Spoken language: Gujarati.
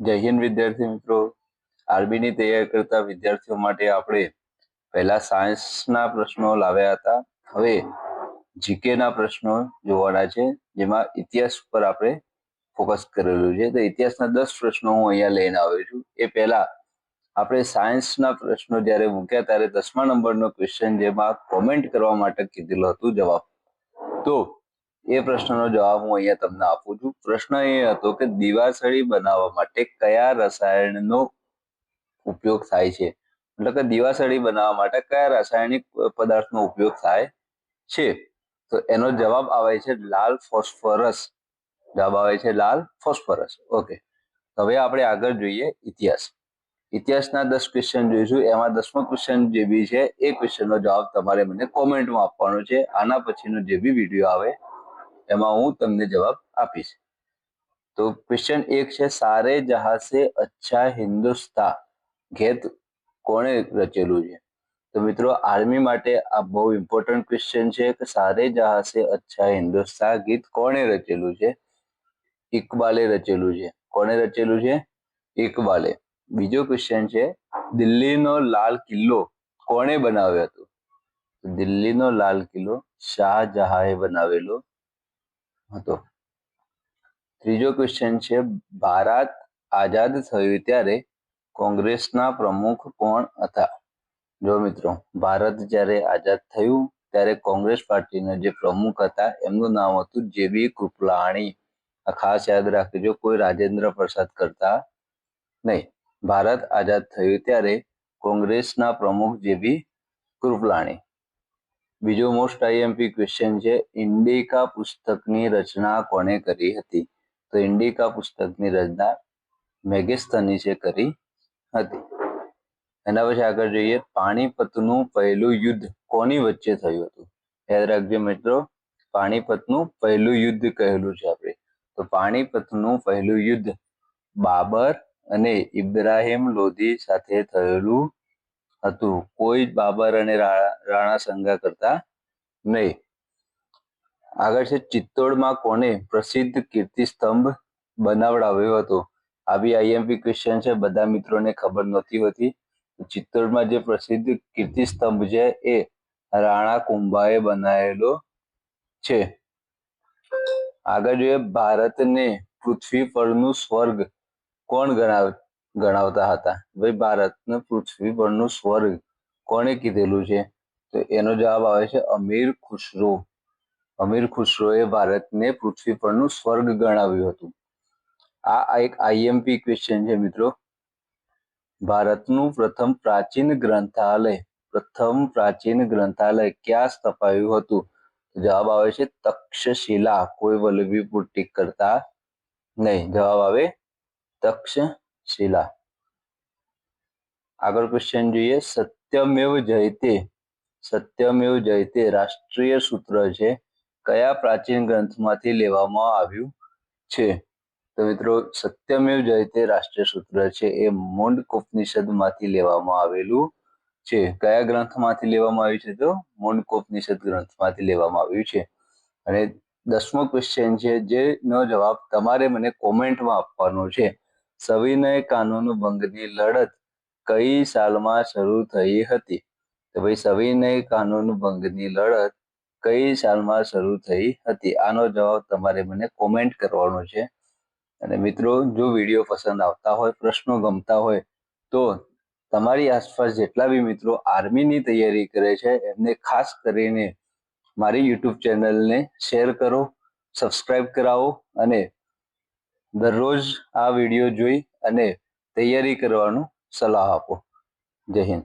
જય હિન્દ વિદ્યાર્થી મિત્રો. આરબીની તૈયારી કરતા વિદ્યાર્થીઓ માટે આપણે પહેલા સાયન્સના પ્રશ્નો લાવ્યા હતા. હવે જીકે ના પ્રશ્નો જોવાના છે, જેમાં ઇતિહાસ પર આપણે ફોકસ કરેલું છે. તો ઇતિહાસના દસ પ્રશ્નો હું અહીંયા લઈને આવ્યો છું. એ પહેલા આપણે સાયન્સના પ્રશ્નો જ્યારે મૂક્યા ત્યારે દસમા નંબરનો ક્વેશ્ચન જેમાં કોમેન્ટ કરવા માટે કીધેલું હતું જવાબ. તો એ પ્રશ્નનો જવાબ હું અહીંયા તમને આપું છું. પ્રશ્ન એ હતો કે દીવાસળી બનાવવા માટે કયા રસાયણનો ઉપયોગ થાય છે? એટલે કે દીવાસળી બનાવવા માટે કયા રાસાયણિક પદાર્થનો ઉપયોગ થાય છે? તો એનો જવાબ આવે છે લાલ ફોસ્ફરસ. જવાબ આવે છે લાલ ફોસ્ફરસ. ઓકે. હવે આપણે આગળ જોઈએ ઇતિહાસ. ઇતિહાસના દસ ક્વેશ્ચન જોઈશું. એમાં દસમો ક્વેશ્ચન જે બી છે, એ ક્વેશ્ચનનો જવાબ તમારે મને કોમેન્ટમાં આપવાનો છે. આના પછીનો જે બી વીડિયો આવે એમાં હું તમને જવાબ આપીશ. તો ક્વેશ્ચન એક છે, સારે જહાસે અચ્છા હિન્દુસ્તા ગીત કોણે રચેલું છે? તો મિત્રો, આર્મી માટે આ બહુ ઇમ્પોર્ટન્ટ ક્વેશ્ચન છે કે, સારે જહાસે અચ્છા હિન્દુસ્તા ગીત કોણે રચેલું છે? ઇકબાલે રચેલું છે. કોણે રચેલું છે? ઇકબાલે. બીજો ક્વેશ્ચન છે, દિલ્હીનો લાલ કિલ્લો કોણે બનાવ્યો હતો? દિલ્હીનો લાલ કિલ્લો શાહજહાએ બનાવેલો હતો. ત્રીજો ક્વેશ્ચન છે ભારત આઝાદ થયું ત્યારે કોંગ્રેસના પ્રમુખ કોણ હતા? જો મિત્રો ભારત જ્યારે આઝાદ થયું ત્યારે કોંગ્રેસ પાર્ટીના જે પ્રમુખ હતા, એમનું નામ હતું જેબી કૃપલાણી. આ ખાસ યાદ રાખજો, કોઈ રાજેન્દ્ર પ્રસાદ કરતા નહીં. ભારત આઝાદ થયું ત્યારે કોંગ્રેસના પ્રમુખ જેબી કૃપલાણી. બીજો મોસ્ટ આઈએમપી ક્વેશ્ચન છે, ઇન્ડિકા પુસ્તકની રચના કોણે કરી હતી? તો ઇન્ડિકા પુસ્તકની રચના મેગેસ્થનીસે કરી હતી. એના પછી આગળ જોઈએ, પાણીપતનું પહેલું યુદ્ધ કોની વચ્ચે થયું હતું? યાદ રાખજો મિત્રો, પાણીપતનું પહેલું યુદ્ધ કહેલું છે આપણે. તો પાણીપતનું પહેલું યુદ્ધ બાબર અને ઇબ્રાહિમ લોધી સાથે થયેલું હતું. કોઈ બાબર અને રાણા સંગા કરતા નહીં. આગળ છે ચિત્તોડમાં કોને પ્રસિદ્ધ કીર્તિ સ્તંભ બનાવડાવ્યો હતો? આવી આઈએમપી ક્વેશ્ચન છે. બધા મિત્રોને ખબર નહોતી હોતી. ચિત્તોડમાં જે પ્રસિદ્ધ કીર્તિ સ્તંભ છે એ રાણા કુંભાએ બનાવેલો છે. આગળ જોઈએ ભારતને પૃથ્વી પરનું સ્વર્ગ કોણ ગણાવ? ગણાવતા હતા. ભાઈ, ભારતને પૃથ્વી પરનું સ્વર્ગ કોણે કીધેલું છે? તો એનો જવાબ આવે છે, અમીર ખુશરો અમીર ખુશરોએ ભારતને પૃથ્વી પરનું સ્વર્ગ ગણાવ્યું હતું. આ એક આઈએમપી ક્વેશ્ચન છે મિત્રો. ભારતનું પ્રથમ પ્રાચીન ગ્રંથાલય, પ્રથમ પ્રાચીન ગ્રંથાલય ક્યાં સ્થપાયું હતું? જવાબ આવે છે, તક્ષશિલા. કોઈ વલ્લભી પૂર્તિ કરતા નહીં. જવાબ આવે તક્ષશિલા આગળ ક્વેશ્ચન જોઈએ, સત્યમેવ જયતે સત્યમેવ જયતે રાષ્ટ્રીય સૂત્ર છે, કયા પ્રાચીન ગ્રંથમાંથી લેવામાં આવ્યું છે? તો મિત્રો, સત્યમેવ જયતે રાષ્ટ્રીય સૂત્ર છે, એ મુંડ ઉપનિષદમાંથી લેવામાં આવેલું છે. કયા ગ્રંથમાંથી લેવામાં આવ્યું છે તો? મુંડ ઉપનિષદ ગ્રંથમાંથી લેવામાં આવ્યું છે. અને દસમો ક્વેશ્ચન છે જેનો જવાબ તમારે મને કોમેન્ટમાં આપવાનો છે. સવિનય કાનૂન ભંગની લડત કઈ સાલમાં શરૂ થઈ હતી? તો ભાઈ, સવિનય કાનૂન ભંગની લડત કઈ સાલમાં શરૂ થઈ હતી? આનો જવાબ તમારે મને કોમેન્ટ કરવાનો છે. અને મિત્રો, જો વીડિયો પસંદ આવતા હોય, પ્રશ્નો ગમતા હોય, તો તમારી આસપાસ જેટલા બી મિત્રો આર્મીની તૈયારી કરે છે, એમને ખાસ કરીને મારી યુટ્યુબ ચેનલને શેર કરો, સબસ્ક્રાઇબ કરાવો અને દરરોજ આ વીડિયો જોઈ અને તૈયારી કરવાનું સલાહ આપો. જય હિન્દ.